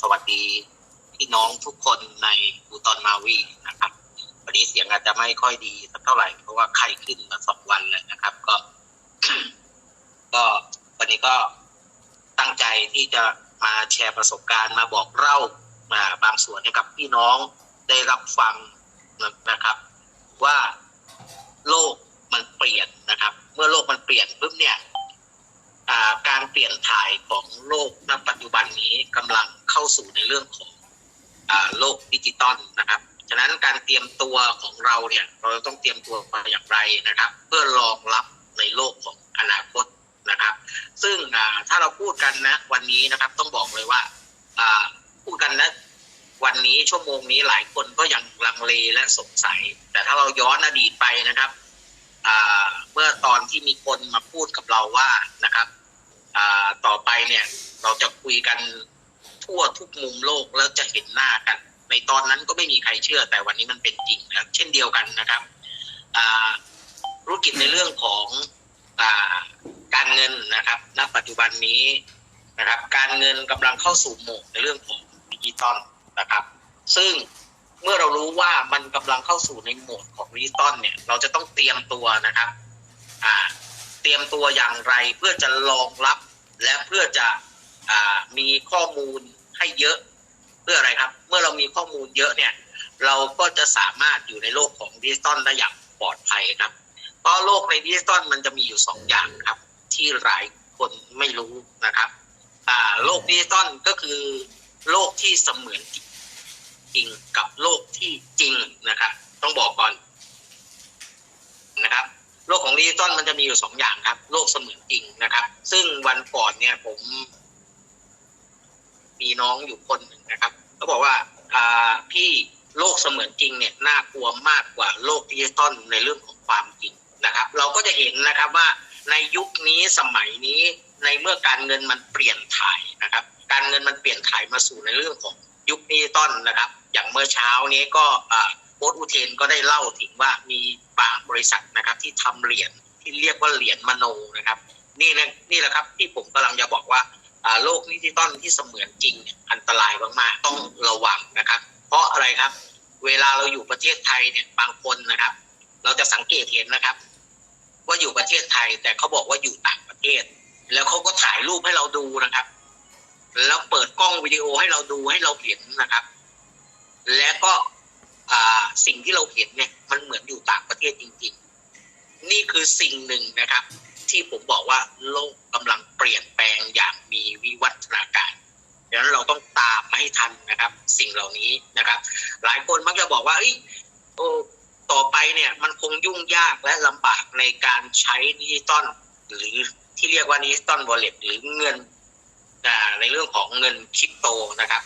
สวัสดีพี่น้องทุกคนในอูตอนมาวีนะครับ วันนี้เสียงอาจจะไม่ค่อยดีสักเท่าไหร่เพราะว่าไข้ขึ้นมาสองวันแล้วนะครับ ก็ ก็วันนี้ก็ตั้งใจที่จะมาแชร์ประสบการณ์มาบอกเล่ามาบางส่วนให้กับพี่น้องได้รับฟังนะครับ ว่าโลกมันเปลี่ยนนะครับ เมื่อโลกมันเปลี่ยนปุ๊บเนี่ย การเปลี่ยนถ่ายของโลกณปัจจุบันนี้กำลังเข้าสู่ในเรื่องของอโลกดิจิตอลนะครับ ฉะนั้นการเตรียมตัวของเราเนี่ยเราต้องเตรียมตัวมาอย่างไรนะครับ เพื่อรองรับในโลกของอนาคตนะครับ ซึ่งถ้าเราพูดกันนะวันนี้นะครับต้องบอกเลยว่าพูดกันนะวันนี้ชั่วโมงนี้หลายคนก็ยังลังเลและสงสัย แต่ถ้าเราย้อนอดีตไปนะครับ เมื่อตอนที่มีคนมาพูดกับเราว่านะครับต่อไปเนี่ยเราจะคุยกันทั่วทุกมุมโลกแล้วจะเห็นหน้ากัน ในตอนนั้นก็ไม่มีใครเชื่อ แต่วันนี้มันเป็นจริงนะเช่นเดียวกันนะครับธุรกิจในเรื่องของอการเงินนะครับณปัจจุบันนี้นะครับ การเงินกำลังเข้าสู่โหมดในเรื่องของดิจิตอลนะครับ ซึ่ง เมื่อเรารู้ว่ามันกำลังเข้าสู่ในโหมดของดิจิตอลเนี่ย เราจะต้องเตรียมตัวนะครับ อ่า เตรียมตัวอย่างไรเพื่อจะรองรับ และเพื่อจะอ่ามีข้อมูลให้เยอะเพื่ออะไรครับ เมื่อเรามีข้อมูลเยอะเนี่ย เราก็จะสามารถอยู่ในโลกของดิจิตอลได้อย่างปลอดภัยครับ เพราะโลกในดิจิตอลมันจะมีอยู่สองอย่างครับ ที่หลายคนไม่รู้นะครับ อ่า โลกดิจิตอลก็คือโลกที่เสมือนจริง จริงกับโลกที่จริงนะครับ ต้องบอกก่อนนะครับ โลกของดิจิตอลมันจะมีอยู่สองอย่างครับ โลกเสมือนจริงนะครับ ซึ่งวันก่อนเนี่ยผม มีน้องอยู่คนหนึ่งนะครับเขาบอกว่าอ่าพี่โลกเสมือนจริงเนี่ยน่ากลัวมากกว่าโลกดิจิตอลในเรื่องของความจริงนะครับ เราก็จะเห็นนะครับว่าในยุคนี้สมัยนี้ในเมื่อการเงินมันเปลี่ยนถ่ายนะครับ การเงินมันเปลี่ยนถ่ายมาสู่ในเรื่องของ ยุคดิจิตอลนะครับ อย่างเมื่อเช้านี้ก็อ่าโค้ดอุเทนก็ได้เล่าถึงว่ามีบางบริษัทนะครับที่ทำเหรียญที่เรียกว่าเหรียญมโนนะครับ นี่นะนี่แหละครับที่ผมกำลังจะบอกว่าโลกดิจิตอลที่เสมือนจริงเนี่ยอันตรายมากๆต้องระวังนะครับ เพราะอะไรครับ เวลาเราอยู่ประเทศไทยเนี่ยบางคนนะครับ เราจะสังเกตเห็นนะครับ ว่าอยู่ประเทศไทยแต่เขาบอกว่าอยู่ต่างประเทศ แล้วเขาก็ถ่ายรูปให้เราดูนะครับ แล้วเปิดกล้องวิดีโอให้เราดูให้เราเห็นนะครับ และก็สิ่งที่เราเห็นเนี่ย มันเหมือนอยู่ต่างประเทศจริง ๆ นี่คือสิ่งหนึ่งนะครับ ที่ผมบอกว่าโลกกำลังเปลี่ยนแปลงอย่างมีวิวัฒนาการดังนั้นเราต้องตามมาให้ทันนะครับ สิ่งเหล่านี้นะครับ หลายคนมักจะบอกว่าอ้ยโอ้ต่อไปเนี่ย มันคงยุ่งยากและลำบากในการใช้ดิจิตอลหรือที่เรียกว่าดิจิตอลวอลเล็ตหรือเงิน ในเรื่องของเงินคริปโตนะครับ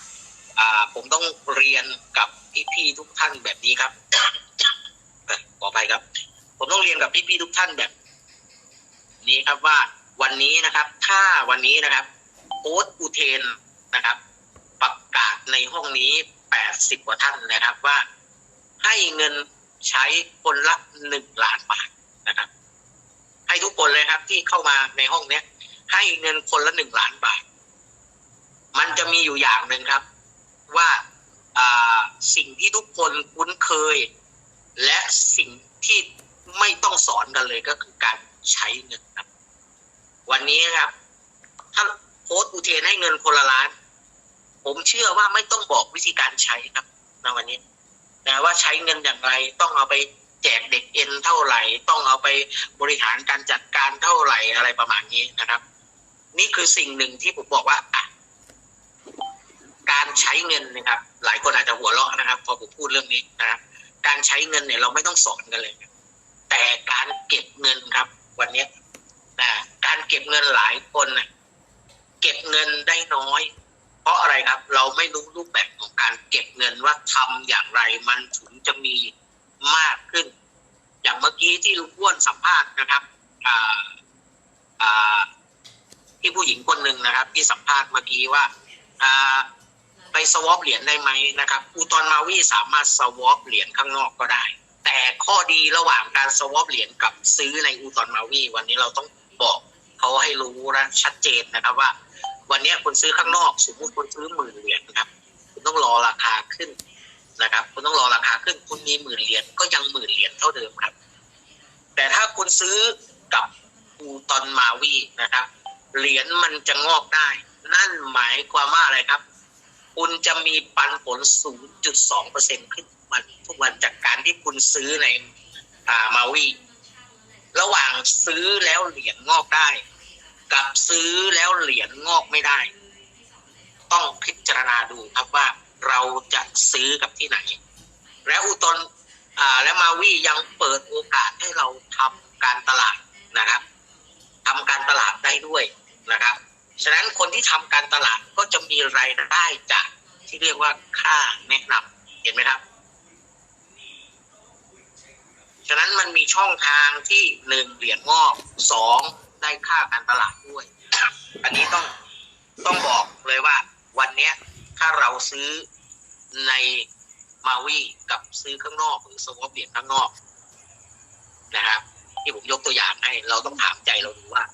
ผมต้องเรียนกับพี่ๆทุกท่านแบบนี้ครับเอ่อขอไปครับ ผมต้องเรียนกับพี่ๆทุกท่านแบบ นี้ครับว่าวันนี้นะครับ ถ้าวันนี้นะครับโค้ดอุเทนนะครับ ประกาศในห้องนี้แปดสิบกว่าท่านนะครับว่าให้เงินใช้คนละหนึ่งล้านบาทนะครับ ให้ทุกคนเลยครับที่เข้ามาในห้องเนี้ย ให้เงินคนละหนึ่งล้านบาท มันจะมีอยู่อย่างหนึ่งครับ ว่าสิ่งที่ทุกคนคุ้นเคย และสิ่งที่ไม่ต้องสอนกันเลยก็คือการใช้เงินครับ วันนี้ครับ ถ้าโค้ดอุเทนให้เงินคนละล้าน ผมเชื่อว่าไม่ต้องบอกวิธีการใช้ครับในวันนี้นะว่าใช้เงินอย่างไรต้องเอาไปแจกเด็กเอ็นเท่าไหร่ ต้องเอาไปบริหารการจัดการเท่าไหร่อะไรประมาณนี้นะครับ นี่คือสิ่งหนึ่งที่ผมบอกว่าอะ การใช้เงินนะครับ หลายคนอาจจะหัวเราะนะครับ พอผมพูดเรื่องนี้นะครับการใช้เงินเนี่ยเราไม่ต้องสอนกันเลย แต่การเก็บเงินครับ วันเนี้นะการเก็บเงินหลายคนนะเก็บเงินได้น้อย เพราะอะไรครับ เราไม่รู้รูปแบบของการเก็บเงินว่าทำอย่างไรมันถึงจะมีมากขึ้น อย่างเมื่อกี้ที่ลุงอ้วนสัมภาษณ์นะครับอ่าอ่าที่ผู้หญิงคนหนึ่งนะครับ ที่สัมภาษณ์เมื่อกี้ว่าอ่า ไปสวอปเหรียญได้ไหมนะครับอูตอนมาวีสามารถสวอปเหรียญข้างนอกก็ได้ แต่ข้อดีระหว่างการสวอปเหรียญกับซื้อในอูตอนมาวีวันนี้เราต้องบอกเขาให้รู้และชัดเจนนะครับว่า วันนี้คุณซื้อข้างนอกสมมติคุณซื้อหมื่นเหรียญนะครับ คุณต้องรอราคาขึ้นนะครับ คุณต้องรอราคาขึ้นคุณมีหมื่นเหรียญก็ยังหมื่นเหรียญเท่าเดิมครับ แต่ถ้าคุณซื้อกับอูตอนมาวีนะครับเหรียญมันจะงอกได้ นั่นหมายความว่าอะไรครับ คุณจะมีปันผล 0.2%ขึ้นทุกวันทุกวันจากการที่คุณซื้อในอ่ามาวีระหว่างซื้อแล้วเหรียญงอกได้ กับซื้อแล้วเหรียญงอกไม่ได้ ต้องพิจารณาดูครับว่าเราจะซื้อกับที่ไหน แล้วอุตนอ่าและมาวียังเปิดโอกาสให้เราทำการตลาดนะครับทำการตลาดได้ด้วยนะครับ ฉะนั้นคนที่ทำการตลาดก็จะมีรายได้จากที่เรียกว่าค่าแนะนำเห็นไหมครับ ฉะนั้นมันมีช่องทางที่หนึ่งเหรียญงอกสองได้ค่าการตลาดด้วย อันนี้ต้องต้องบอกเลยว่า วันเนี้ยถ้าเราซื้อในมาวีกับซื้อข้างนอกหรือสวอปเหรียญข้างนอกนะครับที่ผมยกตัวอย่างให้ เราต้องถามใจเราดูว่า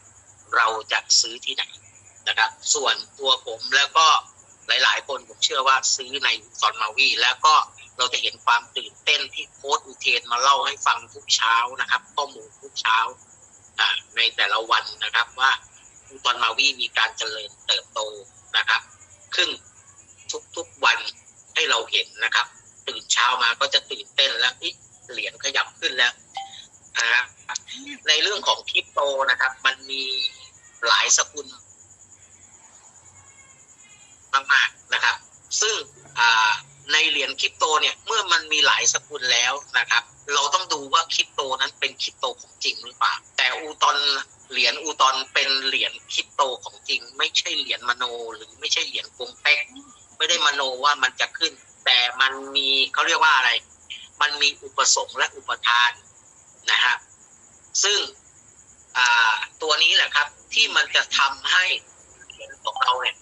เราจะซื้อที่ไหน นะครับ ส่วนตัวผมแล้วก็หลาย ๆ คนผมเชื่อว่าซื้อในซอนมาวีแล้วก็เราจะเห็นความตื่นเต้นที่โค้ดอุเทนมาเล่าให้ฟังทุกเช้านะครับข้อมูลทุกเช้าในแต่ละวันนะครับว่าตอนมาวีมีการเจริญเติบโตนะครับขึ้นทุกๆวันให้เราเห็นนะครับ ตื่นเช้ามาก็จะตื่นเต้นแล้วอิเหรียญขยับขึ้นแล้วนะครับในเรื่องของคริปโตนะครับ มันมีหลายสกุล มากๆนะครับ ซึ่งในเหรียญคริปโตเนี่ยเมื่อมันมีหลายสกุลแล้วนะครับ เราต้องดูว่าคริปโตนั้นเป็นคริปโตของจริงหรือเปล่า แต่อูตอนเหรียญอูตอนเป็นเหรียญคริปโตของจริง ไม่ใช่เหรียญมโน หรือไม่ใช่เหรียญกงเต็กไม่ได้มโนว่ามันจะขึ้น แต่มันมีเขาเรียกว่าอะไร มันมีอุปสงค์และอุปทานนะฮะซึ่งตัวนี้แหละครับที่มันจะทำให้เหรียญของเราเนี่ย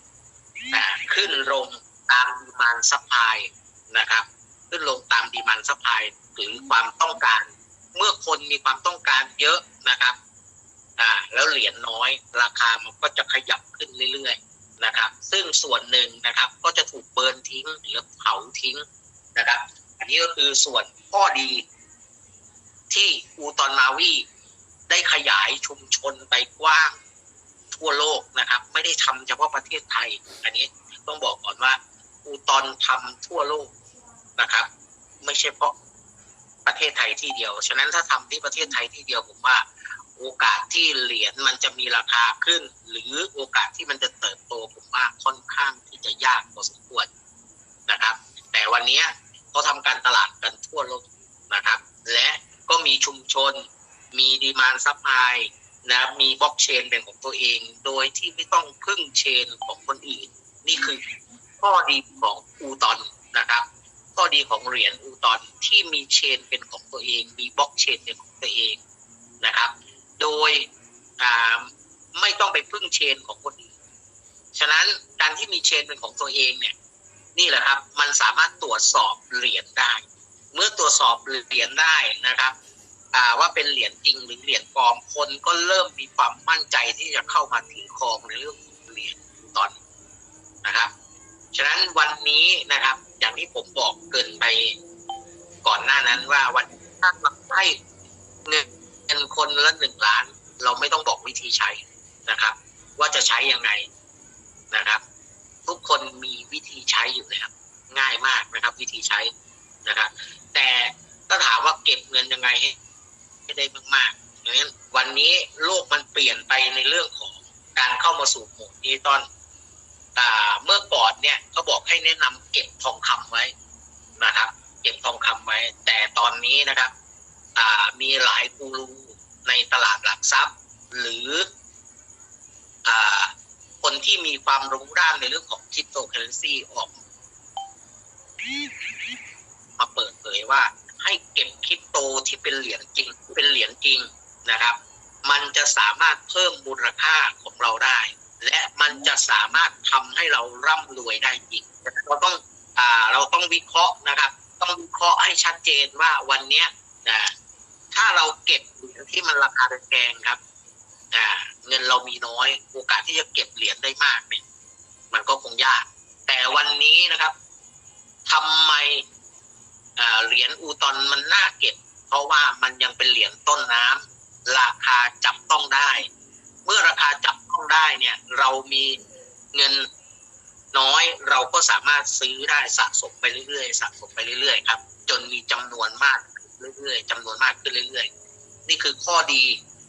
ขึ้นลงตามดีมานซัพพลายนะครับ ขึ้นลงตามดีมานซัพพลายหรือความต้องการ เมื่อคนมีความต้องการเยอะนะครับอ่าแล้วเหรียญน้อย ราคามันก็จะขยับขึ้นเรื่อยๆนะครับ ซึ่งส่วนหนึ่งนะครับ ก็จะถูกเบิร์นทิ้งหรือเผาทิ้งนะครับ อันนี้ก็คือส่วนข้อดี ที่อูตอนมาวีได้ขยายชุมชนไปกว้าง ทั่วโลกนะครับ ไม่ได้ทำเฉพาะประเทศไทย อันนี้ต้องบอกก่อนว่าอูตอนทำทั่วโลกนะครับ ไม่ใช่เพราะประเทศไทยที่เดียว ฉะนั้นถ้าทำที่ประเทศไทยที่เดียวผมว่า โอกาสที่เหรียญมันจะมีราคาขึ้น หรือโอกาสที่มันจะเติบโตผมว่าค่อนข้างที่จะยากพอสมควรนะครับ แต่วันนี้เขาทำการตลาดกันทั่วโลกนะครับ และก็มีชุมชน มีดีมานซัพพลาย นะครับมีบล็อกเชนเป็นของตัวเอง โดยที่ไม่ต้องพึ่งเชนของคนอื่น นี่คือข้อดีของอูตอนนะครับข้อดีของเหรียญอูตอนที่มีเชนเป็นของตัวเอง มีบล็อกเชนเป็นของตัวเองนะครับ โดยไม่ต้องไปพึ่งเชนของคนอื่น ฉะนั้นการที่มีเชนเป็นของตัวเองเนี่ยนี่แหละครับ มันสามารถตรวจสอบเหรียญได้ เมื่อตรวจสอบเหรียญได้นะครับ ว่าเป็นเหรียญจริงหรือเหรียญปลอมคนก็เริ่มมีความมั่นใจที่จะเข้ามาถือครองในเรื่องของเหรียญตอนนะครับ ฉะนั้นวันนี้นะครับ อย่างที่ผมบอกเกินไปก่อนหน้านั้นว่าวันถ้าเราให้เงินเงินคนละหนึ่งล้าน เราไม่ต้องบอกวิธีใช้นะครับ ว่าจะใช้ยังไงนะครับ ทุกคนมีวิธีใช้อยู่แล้วง่ายมากนะครับ วิธีใช้นะครับ แต่ถ้าถามว่าเก็บเงินยังไงให้ ให้ได้มากๆอย่างนั้นวันนี้โลกมันเปลี่ยนไปในเรื่องของการเข้ามาสู่โหมดดิจิตอลอ่เมื่อก่อนเนี่ยเขาบอกให้แนะนำเก็บทองคำไว้นะครับ เก็บทองคำไว้ แต่ตอนนี้นะครับมีหลายกูรูในตลาดหลักทรัพย์ หรืออคนที่มีความรู้ด้านในเรื่องของคริปโตเคอเรนซีออกมาเปิดเผยว่า ให้เก็บคริปโตที่เป็นเหรียญจริง เป็นเหรียญจริงนะครับ มันจะสามารถเพิ่มมูลค่าของเราได้ และมันจะสามารถทำให้เราร่ำรวยได้จริง เราต้องอ่าเราต้องวิเคราะห์นะครับ ต้องวิเคราะห์ให้ชัดเจนว่าวันเนี้ยนะถ้าเราเก็บเหรียญที่มันราคาแพงครับอ่าเงินเรามีน้อย โอกาสที่จะเก็บเหรียญได้มากเนี่ยมันก็คงยาก แต่วันนี้นะครับทำไม เหรียญอูตอนมันน่าเก็บ เพราะว่ามันยังเป็นเหรียญต้นน้ำราคาจับต้องได้ เมื่อราคาจับต้องได้เนี่ยเรามีเงินน้อยเราก็สามารถซื้อได้สะสมไปเรื่อยๆสะสมไปเรื่อยๆครับ จนมีจำนวนมากขึ้นเรื่อยๆจำนวนมากขึ้นเรื่อยๆ นี่คือข้อดี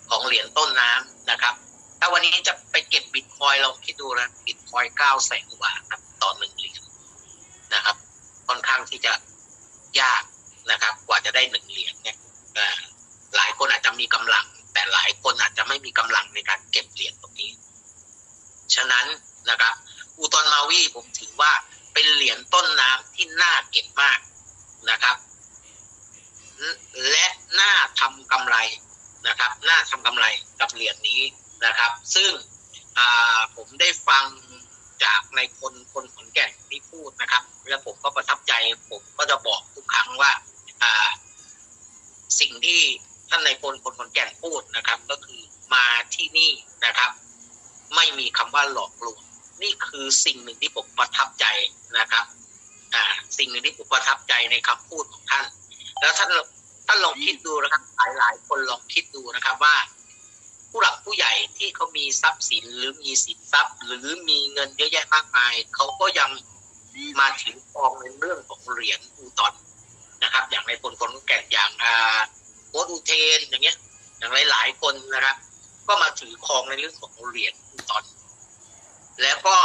ของเหรียญต้นน้ำนะครับ ถ้าวันนี้จะไปเก็บบิตคอยเราคิดดูนะบิตคอยเก้าแสนกว่าบาทครับต่อหนึ่งเหรียญนะครับ ค่อนข้างที่จะ ยากนะครับ กว่าจะได้หนึ่งเหรียญเนี่ยหลายคนอาจจะมีกำลัง แต่หลายคนอาจจะไม่มีกำลังในการเก็บเหรียญตรงนี้ ฉะนั้นนะครับอูตอนมาวีผมถือว่าเป็นเหรียญต้นน้ำที่น่าเก็บมากนะครับ และน่าทำกำไรนะครับ น่าทำกำไรกับเหรียญนี้นะครับ ซึ่งผมได้ฟัง จากในคนคนขอนแก่นที่พูดนะครับ แล้วผมก็ประทับใจผมก็จะบอกทุกครั้งว่าอ่า สิ่งที่ท่านในายพลคนขอนแก่นพูดนะครับ ก็คือมาที่นี่นะครับ ไม่มีคำว่าหลอกลวงนี่คือสิ่งหนึ่งที่ผมประทับใจนะครับอ่าสิ่งหนึ่งที่ผมประทับใจในคำพูดของท่าน แล้วท่านท่านลองคิดดูนะครับ หลายหลายคนลองคิดดูนะครับว่า ผู้หลักผู้ใหญ่ที่เขามีทรัพย์สินหรือมีสินทรัพย์ หรือมีเงินเยอะแยะมากมายเขาก็ยังมาถือครองในเรื่องของเหรียญอูตอนนะครับ อย่างในคนคนแก่นอย่างอาโค้ดอูเทนอย่างเงี้ย อย่างหลายๆคนนะครับ ก็มาถือครองในเรื่องของเหรียญอูตอน แล้วก็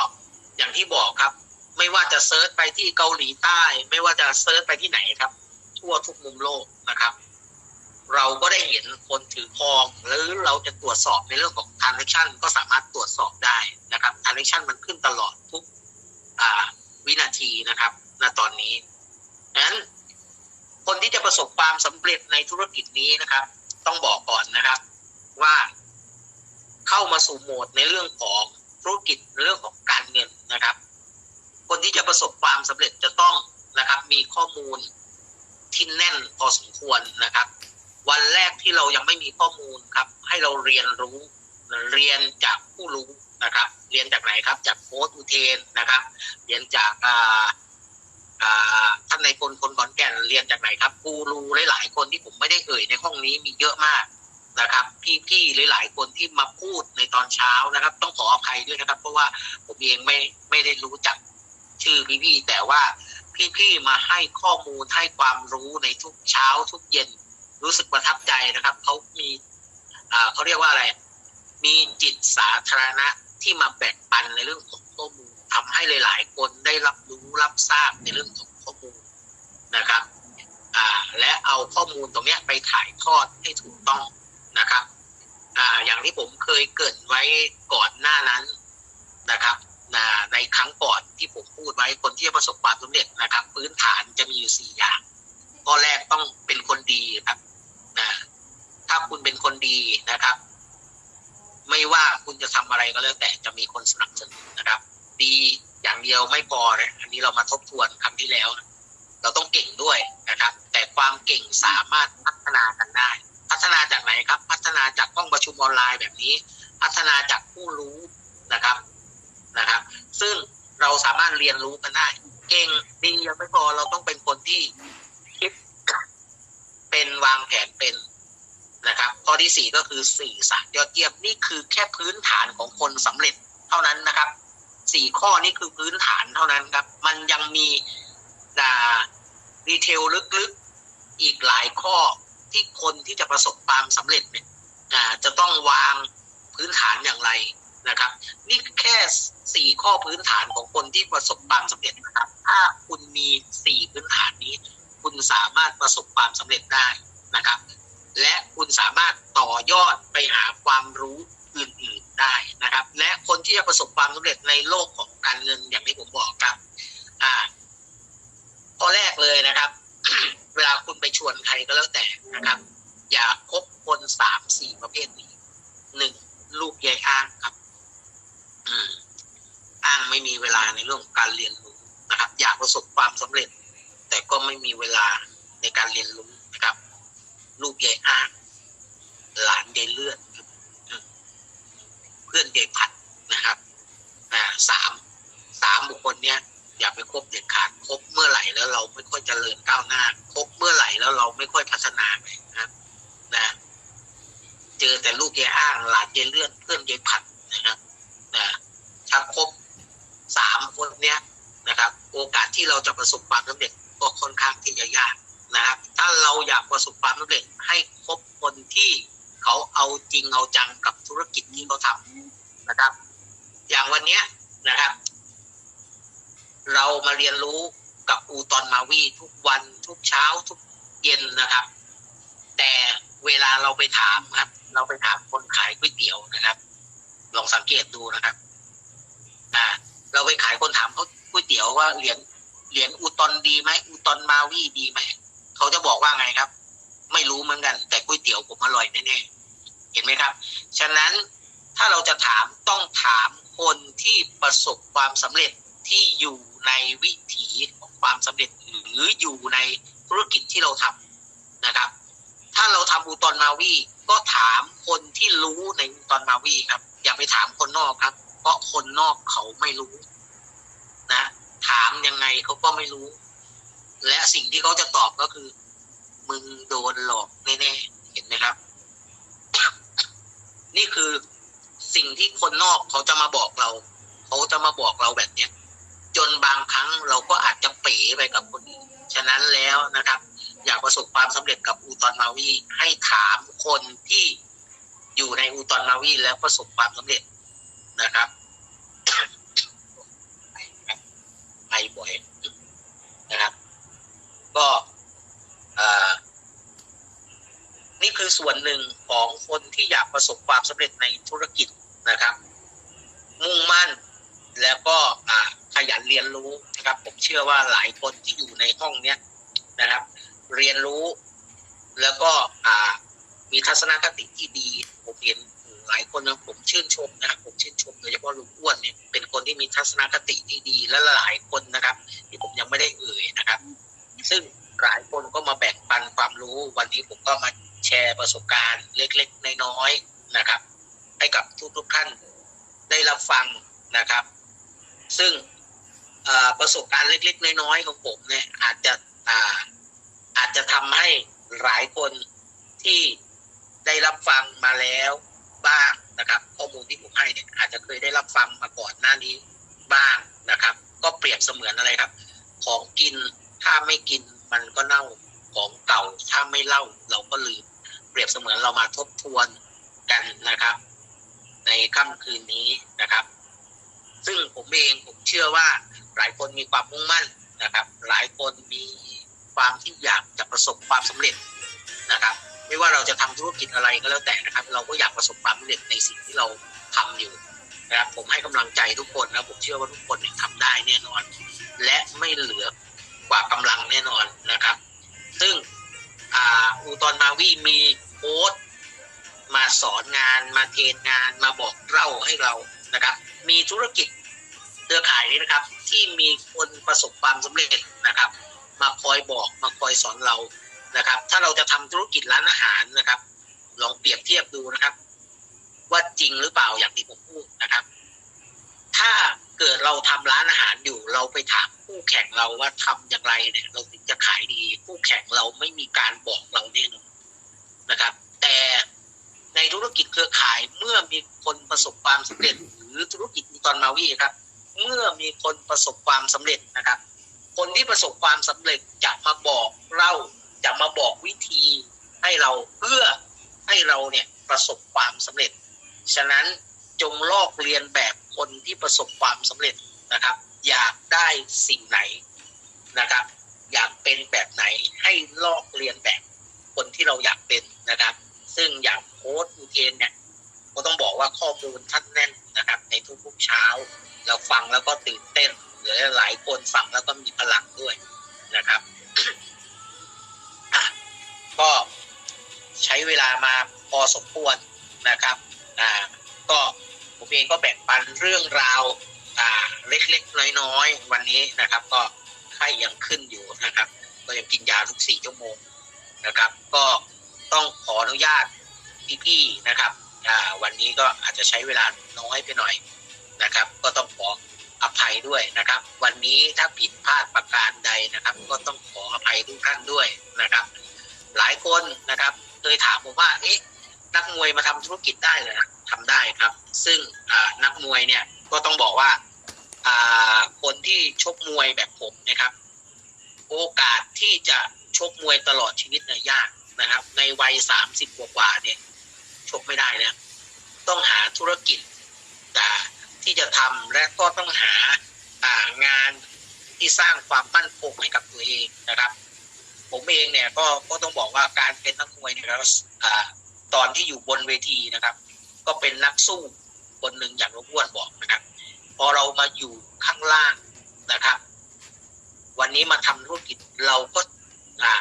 อย่างที่บอกครับ ไม่ว่าจะเซิร์ชไปที่เกาหลีใต้ ไม่ว่าจะเซิร์ชไปที่ไหนครับ ทั่วทุกมุมโลกนะครับ เราก็ได้เห็นคนถือครอง หรือเราจะตรวจสอบในเรื่องของ transaction ก็สามารถตรวจสอบได้นะครับ transaction มันขึ้นตลอดทุกวินาทีนะครับณตอนนี้นั้นคนที่จะประสบความสำเร็จในธุรกิจนี้นะครับ ต้องบอกก่อนนะครับว่าเข้ามาสู่โหมดในเรื่องของธุรกิจเรื่องของการเงินนะครับ คนที่จะประสบความสำเร็จจะต้องนะครับ มีข้อมูลที่แน่นพอสมควรนะครับ วันแรกที่เรายังไม่มีข้อมูลครับ ให้เราเรียนรู้ เรียนจากผู้รู้นะครับ เรียนจากไหนครับ จากโค้ดอุเทนนะครับ เรียนจากท่านในคนคนขอนแก่นเรียนจากไหนครับกูรูหลาย ๆ คนที่ผมไม่ได้เอ่ยในห้องนี้มีเยอะมากนะครับ พี่ๆหลาย ๆ คนที่มาพูดในตอนเช้านะครับ ต้องขออภัยด้วยนะครับ เพราะว่าผมเองไม่ไม่ได้รู้จักชื่อพี่ๆแต่ว่าพี่ๆมาให้ข้อมูลให้ความรู้ในทุกเช้าทุกเย็น รู้สึกประทับใจนะครับเขามีเขาเรียกว่าอะไร มีจิตสาธารณะที่มาแบ่งปันในเรื่องของข้อมูลทำให้หลาย ๆ คนได้รับรู้รับทราบในเรื่องของข้อมูลนะครับและเอาข้อมูลตรงเนี้ยไปถ่ายทอดให้ถูกต้องนะครับออย่างที่ผมเคยเกิดไว้ก่อนหน้านั้นนะครับในครั้งก่อนที่ผมพูดไว้คนที่ประสบความสำเร็จนะครับ พื้นฐานจะมีอยู่สี่อย่างข้อแรกต้องเป็นคนดีครับ นะถ้าคุณเป็นคนดีนะครับ ไม่ว่าคุณจะทำอะไรก็แล้วแต่จะมีคนสนับสนุนนะครับ ดีอย่างเดียวไม่พอนะอันนี้เรามาทบทวนครั้งที่แล้ว เราต้องเก่งด้วยนะครับ แต่ความเก่งสามารถพัฒนากันได้ พัฒนาจากไหนครับ พัฒนาจากห้องประชุมออนไลน์แบบนี้ พัฒนาจากผู้รู้นะครับนะครับ ซึ่งเราสามารถเรียนรู้กันได้ เก่งดียังไม่พอเราต้องเป็นคนที่ เป็นวางแผนเป็นนะครับ ข้อที่สี่ก็คือสื่อสารยอดเยี่ยมนี่คือแค่พื้นฐานของคนสำเร็จเท่านั้นนะครับสี่ข้อนี้คือพื้นฐานเท่านั้นครับ มันยังมีดีเทลลึกๆอีกหลายข้อที่คนที่จะประสบความสำเร็จเนี่ยจะต้องวางพื้นฐานอย่างไรนะครับ นี่แค่สี่ข้อพื้นฐานของคนที่ประสบความสำเร็จนะครับ ถ้าคุณมีสี่พื้นฐานนี้ คุณสามารถประสบความสำเร็จได้นะครับ และคุณสามารถต่อยอดไปหาความรู้อื่นๆได้นะครับ และคนที่จะประสบความสำเร็จในโลกของการเงินอย่างที่ผมบอกครับ อ่าข้อแรกเลยนะครับ เวลาคุณไปชวนใครก็แล้วแต่นะครับ อย่าคบคนสามสี่ประเภทนี้หนึ่งลูกยายอ้างครับ อืมอ้างไม่มีเวลาในเรื่องของการเรียนรู้นะครับ อยากประสบความสำเร็จ แต่ก็ไม่มีเวลาในการเรียนรู้นะครับ ลูกยายอ้างหลานยายเลือด เพื่อนยายผัดนะครับอ่าสามสามบุคคลเนี้ยอย่าไปคบเด็ดขาดคบเมื่อไหร่แล้วเราไม่ค่อยเจริญก้าวหน้าคบเมื่อไหร่แล้วเราไม่ค่อยพัฒนาไปนะครับนะเจอแต่ลูกยายอ้าง หลานยายเลื่อนเพื่อนยายผัดนะครับนะถ้าคบสามคนเนี้ยนะครับ โอกาสที่เราจะประสบความสำเร็จ ก็ค่อนข้างที่จะยากนะครับ ถ้าเราอยากประสบความสำเร็จให้คบคนที่เขาเอาจริงเอาจังกับธุรกิจที่เขาทำนะครับ อย่างวันเนี้ยนะครับ เรามาเรียนรู้กับอูตอนมาวีทุกวันทุกเช้าทุกเย็นนะครับ แต่เวลาเราไปถามครับ เราไปถามคนขายก๋วยเตี๋ยวนะครับ ลองสังเกตดูนะครับ อ่า เราไปขายคนถามเขาก๋วยเตี๋ยวว่าเหรียญ เหรียญอูตอนดีไหมอูตอนมาวีดีไหมเขาจะบอกว่าไงครับ ไม่รู้เหมือนกัน แต่ก๋วยเตี๋ยวผมอร่อยแน่ๆเห็นไหมครับ ฉะนั้นถ้าเราจะถามต้องถามคนที่ประสบความสำเร็จที่อยู่ในวิถีของความสำเร็จหรืออยู่ในธุรกิจที่เราทำนะครับ ถ้าเราทำอูตอนมาวีก็ถามคนที่รู้ในอูตอนมาวีครับ อย่าไปถามคนนอกครับ เพราะคนนอกเขาไม่รู้นะ ถามยังไงเขาก็ไม่รู้ และสิ่งที่เขาจะตอบก็คือ มึงโดนหลอกแน่ๆเห็นไหมครับ นี่คือสิ่งที่คนนอกเขาจะมาบอกเรา เขาจะมาบอกเราแบบเนี้ย จนบางครั้งเราก็อาจจะเป๋ไปกับคนอื่นฉะนั้นแล้วนะครับ อยากประสบความสำเร็จกับอูตอนมาวีให้ถามคนที่อยู่ในอูตอนมาวีแล้วประสบความสำเร็จนะครับ ไป บ่อยนะครับ ก็นี่คือส่วนหนึ่งของคนที่อยากประสบความสำเร็จในธุรกิจนะครับ มุ่งมั่นแล้วก็ขยันเรียนรู้นะครับ ผมเชื่อว่าหลายคนที่อยู่ในห้องเนี้ยนะครับ เรียนรู้แล้วก็มีทัศนคติที่ดี ผมเห็น คนนะผมชื่นชมนะครับผมชื่นชมโดยเฉพาะลุงอ้วนเนี่ยเป็นคนที่มีทัศนคติที่ดีและหลายคนนะครับ ที่ผมยังไม่ได้เอ่ยนะครับ ซึ่งหลายคนก็มาแบ่งปันความรู้ วันนี้ผมก็มาแชร์ประสบการณ์เล็กๆน้อยๆนะครับ ให้กับทุกๆท่านได้รับฟังนะครับ ซึ่งประสบการณ์เล็กๆ น้อยๆของผมเนี่ยอาจจะอาอาจจะทำให้หลายคนที่ได้รับฟังมาแล้วบ้าง นะครับ ข้อมูลที่ผมให้เนี่ยอาจจะเคยได้รับฟังมาก่อนหน้านี้บ้างนะครับ ก็เปรียบเสมือนอะไรครับ ของกินถ้าไม่กินมันก็เน่าของเก่าถ้าไม่เล่าเราก็ลืม เปรียบเสมือนเรามาทบทวนกันนะครับ ในค่ำคืนนี้นะครับ ซึ่งผมเองผมเชื่อว่าหลายคนมีความมุ่งมั่นนะครับ หลายคนมีความที่อยากจะประสบความสำเร็จนะครับ ไม่ว่าเราจะทำธุรกิจอะไรก็แล้วแต่นะครับ เราก็อยากประสบความสำเร็จในสิ่งที่เราทำอยู่นะครับผมให้กำลังใจทุกคนนะผมเชื่อว่าทุกคนเนี่ยทำได้แน่นอน และไม่เหลือกว่ากำลังแน่นอนนะครับ ซึ่งอูตอนมาวีมีโค้ดมาสอนงานมาเทรนงานมาบอกเล่าให้เรานะครับ มีธุรกิจเครือข่ายนี้นะครับ ที่มีคนประสบความสำเร็จนะครับ มาคอยบอกมาคอยสอนเรา นะครับ ถ้าเราจะทำธุรกิจร้านอาหารนะครับ ลองเปรียบเทียบดูนะครับ ว่าจริงหรือเปล่าอย่างที่ผมพูดนะครับ ถ้าเกิดเราทำร้านอาหารอยู่ เราไปถามคู่แข่งเราว่าทำอย่างไรเนี่ย เราถึงจะขายดี คู่แข่งเราไม่มีการบอกเราแน่นอนนะครับ แต่ในธุรกิจเครือข่ายเมื่อมีคนประสบความสำเร็จ หรือธุรกิจตอนมาวีครับ เมื่อมีคนประสบความสำเร็จนะครับ คนที่ประสบความสำเร็จจะมาบอกเรา จะมาบอกวิธีให้เราเพื่อให้เราเนี่ยประสบความสำเร็จ ฉะนั้นจงลอกเรียนแบบคนที่ประสบความสำเร็จนะครับ อยากได้สิ่งไหนนะครับ อยากเป็นแบบไหนให้ลอกเรียนแบบคนที่เราอยากเป็นนะครับ ซึ่งอย่างโค้ดอูเทนเนี่ยก็ต้องบอกว่าข้อมูลท่านแน่นนะครับ ในทุกๆเช้า เราฟังแล้วก็ตื่นเต้นหรือหลายคนฟังแล้วก็มีพลังด้วยนะครับ ก็ใช้เวลามาพอสมควรนะครับอ่าก็ผมเองก็แบ่งปันเรื่องราวอ่าเล็กๆน้อยๆวันนี้นะครับ ก็ไข้ยังขึ้นอยู่นะครับ ก็ยังกินยาทุกสี่ชั่วโมงนะครับ ก็ต้องขออนุญาตพี่ๆนะครับอ่าวันนี้ก็อาจจะใช้เวลาน้อยไปหน่อยนะครับ ก็ต้องขออภัยด้วยนะครับ วันนี้ถ้าผิดพลาดประการใดนะครับ ก็ต้องขออภัยทุกท่านด้วยนะครับ หลายคนนะครับเคยถามผมว่าเอ๊ะนักมวยมาทำธุรกิจได้เลยทำได้ครับ ซึ่งนักมวยเนี่ยก็ต้องบอกว่าคนที่ชกมวยแบบผมนะครับ โอกาสที่จะชกมวยตลอดชีวิตเนี่ยยากนะครับ ในวัยสามสิบกว่าเนี่ยชกไม่ได้แล้วต้องหาธุรกิจแต่ที่จะทำและก็ต้องหาอ่างานที่สร้างความมั่นคงให้กับตัวเองนะครับ ผมเองเนี่ยก็ก็ต้องบอกว่าการเป็นนักมวยเนี่ยแล้วตอนที่อยู่บนเวทีนะครับ ก็เป็นนักสู้คนหนึ่งอย่างลุงอ้วนบอกนะครับ พอเรามาอยู่ข้างล่างนะครับ วันนี้มาทำธุรกิจเราก็อ่า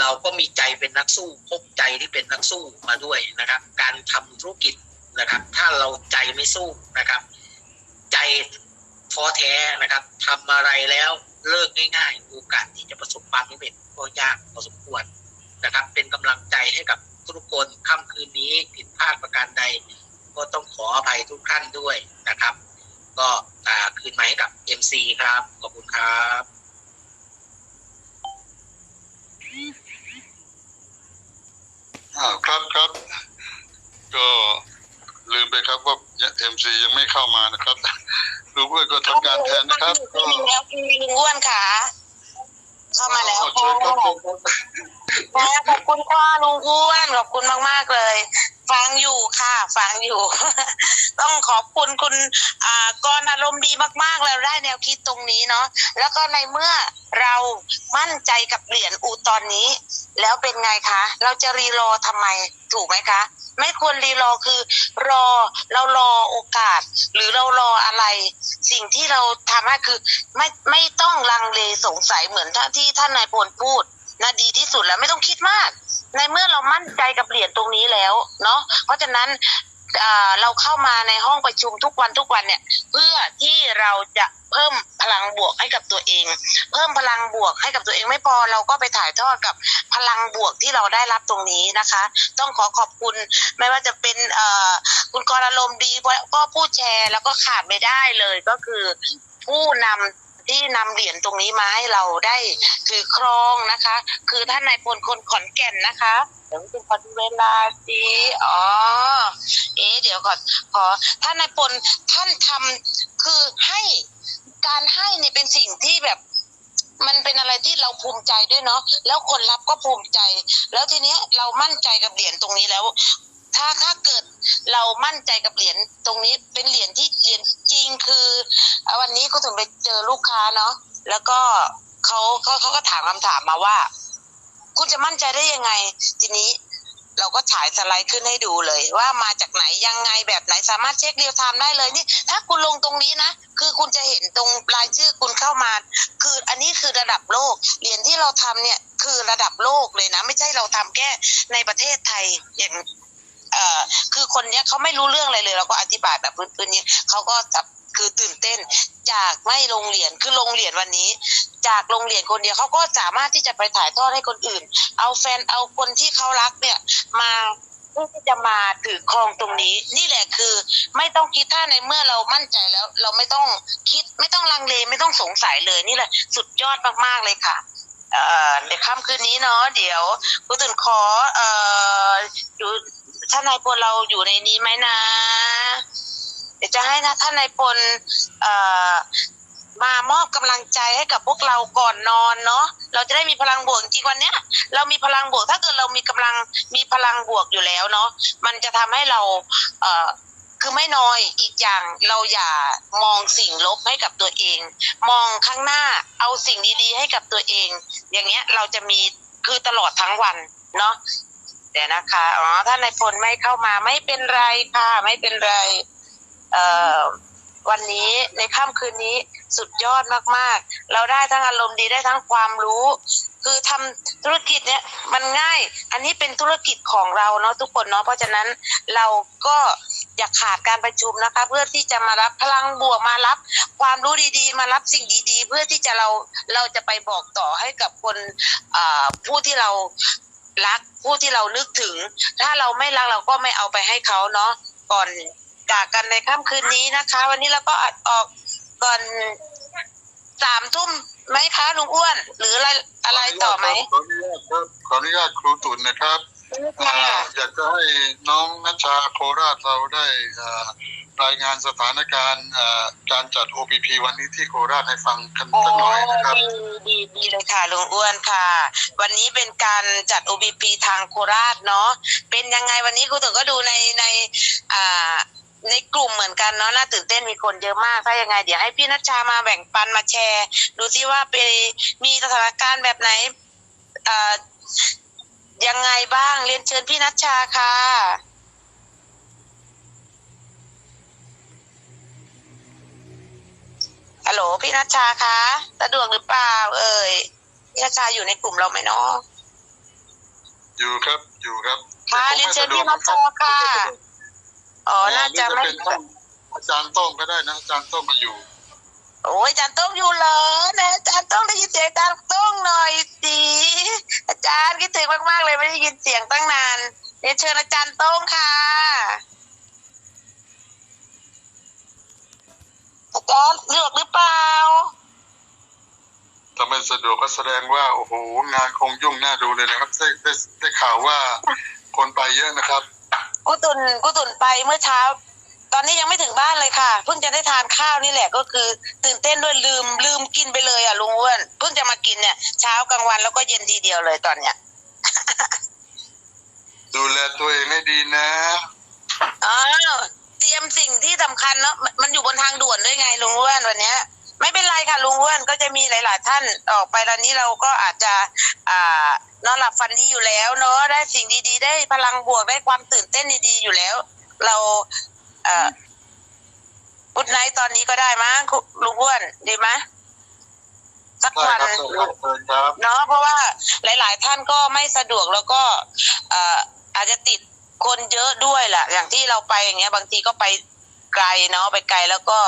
เราก็มีใจเป็นนักสู้พกใจที่เป็นนักสู้มาด้วยนะครับ การทำธุรกิจนะครับ ถ้าเราใจไม่สู้นะครับ ใจท้อแท้นะครับทำอะไรแล้ว เลิกง่ายๆ โอกาสที่จะประสบความสำเร็จก็ยากพอสมควรนะครับ เป็นกำลังใจให้กับทุกคนค่ำคืนนี้ผิดพลาดประการใด ก็ต้องขออภัยทุกท่านด้วยนะครับ ก็คืนมาให้กับ MC ครับ ขอบคุณครับอ้าวครับครับก็ ลืมไปครับว่าเอ็มซียังไม่เข้ามานะครับลุงอ้วนก็ทำการแทนนะครับก็ลุงแล้วคุณลุงอ้วนค่ะ เข้ามาแล้วค่ะขอบคุณค่ะลุงอ้วนขอบคุณมาก ๆ เลย ฟังอยู่ค่ะ ฟังอยู่ ต้องขอบคุณคุณอ่ากรอารมณ์ดีมากๆแล้วได้แนวคิดตรงนี้เนาะแล้วก็ในเมื่อเรามั่นใจกับเหรียญอูตอนนี้ แล้วเป็นไงคะ เราจะรีรอทำไมถูกไหมคะ ไม่ควรรีรอคือรอเรารอโอกาส หรือเรารออะไร สิ่งที่เราทำให้คือไม่ไม่ต้องลังเลสงสัยเหมือนท่าที่ท่านนายพลพูดนะดีที่สุดแล้วไม่ต้องคิดมาก ในเมื่อเรามั่นใจกับเหรียญตรงนี้แล้ว เนาะเพราะฉะนั้น เราเข้ามาในห้องประชุมทุกวันทุกวันเนี่ย เพื่อที่เราจะเพิ่มพลังบวกให้กับตัวเอง เพิ่มพลังบวกให้กับตัวเองไม่พอเราก็ไปถ่ายทอดกับพลังบวกที่เราได้รับตรงนี้นะคะ ต้องขอขอบคุณไม่ว่าจะเป็นคุณกรอารมณ์ดีก็ผู้แชร์แล้วก็ขาดไม่ได้เลยก็คือผู้นำที่นำเหรียญตรงนี้มาให้เราได้ถือครองนะคะ คือท่านนายพลคนขอนแก่นนะคะ เดี๋ยวคุณขอดูเวลาสิอ๋อ เอ๊ะเดี๋ยวก่อนขอท่านนายพลท่านทำคือให้การให้เนี่ยเป็นสิ่งที่แบบ มันเป็นอะไรที่เราภูมิใจด้วยเนาะแล้วคนรับก็ภูมิใจ แล้วทีเนี้ยเรามั่นใจกับเหรียญตรงนี้แล้ว ถ้าถ้าเกิดเรามั่นใจกับเหรียญตรงนี้เป็นเหรียญที่เหรียญจริงคือเอ่อวันนี้ก็ถึงไปเจอลูกค้าเนาะแล้วก็เขาเขาเขาก็ถามคำถามมาว่า คุณจะมั่นใจได้ยังไง ทีนี้เราก็ฉายสไลด์ขึ้นให้ดูเลย ว่ามาจากไหนยังไงแบบไหนสามารถเช็คเรียลไทม์ได้เลยนี่ถ้าคุณลงตรงนี้นะ คือคุณจะเห็นตรงรายชื่อคุณเข้ามา คืออันนี้คือระดับโลกเหรียญที่เราทำเนี่ยคือระดับโลกเลยนะ ไม่ใช่เราทำแค่ในประเทศไทยอย่างเออคือคนเนี้ยเขาไม่รู้เรื่องอะไรเลย เราก็อธิบายแบบพื้นๆนี้เขาก็จะ คือตื่นเต้น จากไม่ลงเหรียญคือลงเหรียญวันนี้ จากลงเหรียญคนเดียวเขาก็สามารถที่จะไปถ่ายทอดให้คนอื่น เอาแฟนเอาคนที่เขารักเนี่ยมาเพื่อที่จะมาถือครองตรงนี้ นี่แหละคือ ไม่ต้องคิดถ้าในเมื่อเรามั่นใจแล้ว เราไม่ต้องคิดไม่ต้องลังเลไม่ต้องสงสัยเลยนี่แหละสุดยอดมากๆเลยค่ะเอ่อในค่ำคืนนี้เนาะเดี๋ยวคุณตื่นขอเอ่ออยู่ท่านนายพลเราอยู่ในนี้ไหมนะ ดี๋ยวจะให้นะท่านนายพลมามอบกำลังใจให้กับพวกเราก่อนนอนเนาะเราจะได้มีพลังบวกจริงวันเนี้ย เรามีพลังบวกถ้าเกิดเรามีกำลังมีพลังบวกอยู่แล้วเนาะมันจะทำให้เราเอ่อคือไม่น้อยอีกอย่างเราอย่ามองสิ่งลบให้กับตัวเอง มองข้างหน้าเอาสิ่งดีๆ ให้กับตัวเอง อย่างเงี้ยเราจะมีคือตลอดทั้งวันเนาะเดี๋ยวนะคะอ๋อถ้านายพลไม่เข้ามาไม่เป็นไรค่ะไม่เป็นไร วันนี้ในค่ำคืนนี้สุดยอดมากๆ เราได้ทั้งอารมณ์ดีได้ทั้งความรู้ คือทำธุรกิจเนี่ยมันง่าย อันนี้เป็นธุรกิจของเราเนาะทุกคนเนาะเพราะฉะนั้นเราก็อย่าขาดการประชุมนะคะ เพื่อที่จะมารับพลังบวกมารับ ความรู้ดีๆ มารับสิ่งดีๆ เพื่อที่จะเราเราจะไปบอกต่อให้กับคนผู้ที่เรารักผู้ที่เรานึกถึง ถ้าเราไม่รักเราก็ไม่เอาไปให้เขาเนาะก่อน จากกันในค่ำคืนนี้นะคะ วันนี้เราก็อัดออกก่อนสามทุ่มไหมคะลุงอ้วน หรืออะไรอะไรต่อไหมขออนุญาตครับขออนุญาตครูตุ่นนะครับอ่าค่ะอยากจะให้น้องนัชชาโคราชเราได้อ่ารายงานสถานการณ์อ่าการจัด OPP วันนี้ที่โคราชให้ฟังกันโอ้สักหน่อยนะครับดีดีดีเลยค่ะลุงอ้วนค่ะ วันนี้เป็นการจัด OBP ทางโคราชเนาะเป็นยังไงวันนี้ครูถึงก็ดูในในอ่า ในกลุ่มเหมือนกันเนาะน่าตื่นเต้นมีคนเยอะมากถ้ายังไง เดี๋ยวให้พี่นัชชามาแบ่งปันมาแชร์ ดูซิว่าเป็นมีสถานการณ์แบบไหนอ่ายังไงบ้างเรียนเชิญพี่นัชชาค่ะ ฮัลโหลพี่นัชชาคะสะดวกหรือเปล่า เอ่ยพี่นัชชาอยู่ในกลุ่มเราไหมเนาะอยู่ครับอยู่ครับค่ะแต่เรียนคงเชิญไม่พี่สะดวกนัชชาค่ะ อ๋อ น่าจะไม่หรือเป็นอาจารย์โต้งก็ได้นะอาจารย์โต้งมาอยู่ โอ้ยอาจารย์ต้องอยู่เหรอนะอาจารย์ต้องได้ยินเสียงอาจารย์ต้องหน่อยสิอาจารย์คิดถึงมากๆเลยไม่ได้ยินเสียงตั้งนานเรียนเชิญอาจารย์ต้องค่ะ อาจารย์สะดวกหรือเปล่า ถ้าไม่สะดวกก็แสดงว่าโอ้โหงานคงยุ่งน่าดูเลยนะครับได้ได้ได้ข่าวว่าคนไปเยอะนะครับ กุตุนกุตุนไปเมื่อเช้า ตอนนี้ยังไม่ถึงบ้านเลยค่ะ เพิ่งจะได้ทานข้าวนี่แหละก็คือ ตื่นเต้นด้วยลืมลืมกินไปเลยอะลุงอ้วนเพิ่งจะมากินเนี่ยเช้ากลางวันแล้วก็เย็นทีเดียวเลยตอนเนี้ยดูแลตัวเองให้ดีนะอ้าวเตรียมสิ่งที่สำคัญเนาะมันมันอยู่บนทางด่วนด้วยไงลุงอ้วนวันเนี้ยไม่เป็นไรค่ะลุงอ้วนก็จะมีหลาย ๆ ท่านออกไปตอนนี้เราก็อาจจะ อ่า นอนหลับฝันดีอยู่แล้วเนาะได้สิ่งดีๆ ได้พลังบวกได้ความตื่นเต้นดีๆอยู่แล้ว เราเอ่อกุดไนตอนนี้ก็ได้มั้งคุณลุงอ้วนดีไหมยสักได้วันครับเชิญครับเชิญครับเนาะเพราะว่าหลาย ๆ ท่านก็ไม่สะดวกแล้วก็เอ่ออาจจะติดคนเยอะด้วยแหละอย่างที่เราไปอย่างเงี้ย บางทีก็ไป ไกลเนาะไปไกลแล้วก็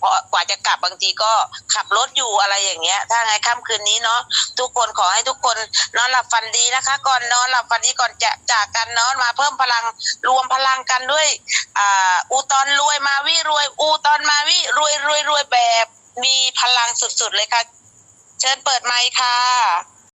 พอกว่าจะกลับบางทีก็ขับรถอยู่อะไรอย่างเงี้ย ถ้าไงค่ำคืนนี้เนาะทุกคนขอให้ทุกคนนอนหลับฝันดีนะคะ ก่อนนอนหลับฝันดีก่อนจะจากกันนอนมาเพิ่มพลังรวมพลังกันด้วยอ่าอูตอนรวยมาวิรวย อูตอนมาวิรวยรวยรวยแบบมีพลังสุดๆเลยค่ะ เชิญเปิดไมค์ค่ะ